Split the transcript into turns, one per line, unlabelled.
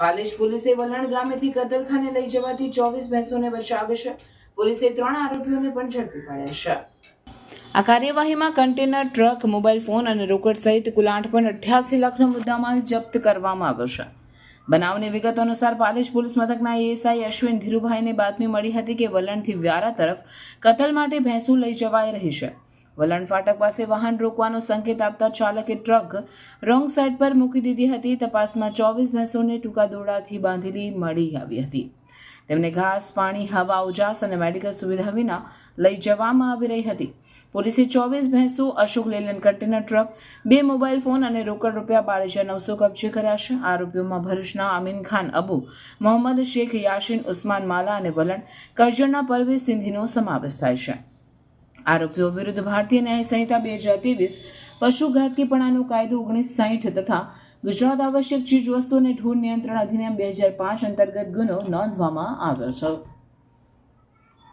પાલેશ પોલીસે વલણ ગામેથી કતલખાને લઈ જવાથી ચોવીસ ભેંસોને બચાવે છે. પોલીસે ત્રણ આરોપીઓને પણ ઝડપી પાડ્યા છે. આ કાર્યવાહીમાં કન્ટેનર, ટ્રક, મોબાઈલ ફોન અને રોકડ સહિત કુલ આઠ પણ અઠ્યાસી લાખનો મુદ્દામાલ જપ્ત કરવામાં આવ્યો છે. બનાવની વિગત અનુસાર પાલેશ પોલીસ મથકના એએસઆઈ અશ્વિન ધીરુભાઈને બાતમી મળી હતી કે વલણથી વ્યારા તરફ કતલ માટે ભેંસું લઈ જવાઈ રહી છે. વલણ ફાટક પાસે વાહન રોકવાનો સંકેત આપતા ચાલકે ટ્રક રોંગ સાઈડ પર મૂકી દીધી હતી. તપાસમાં ચોવીસ ભેંસોને ટૂંકા દોરડાથી બાંધેલી મળી આવી હતી. તેમને ઘાસ, પાણી, હવા, ઉજાસ અને મેડિકલ સુવિધા વિના લઈ જવામાં આવી રહી હતી. પોલીસે ચોવીસ ભેંસો, અશોક લેલન કન્ટેનર ટ્રક, બે મોબાઈલ ફોન અને રોકડ રૂપિયા બાર હજાર નવસો કબજે કર્યા છે. આરોપીઓમાં ભરૂચના અમીન ખાન અબુ, મોહમ્મદ શેખ યાશીન ઉસ્માન માલા અને વલણ કરજણના પરવેઝ સિંધીનો સમાવેશ થાય છે. આરોપીઓ વિરુદ્ધ ભારતીય ન્યાય સંહિતા બે હજાર ત્રેવીસ, પશુઘાતકીપણાનો કાયદો ઓગણીસ સાહીઠ તથા ગુજરાત આવશ્યક ચીજ વસ્તુ અને ઢોર નિયંત્રણ અધિનિયમ બે હજાર પાંચ અંતર્ગત ગુનો નોંધવામાં આવ્યો છે.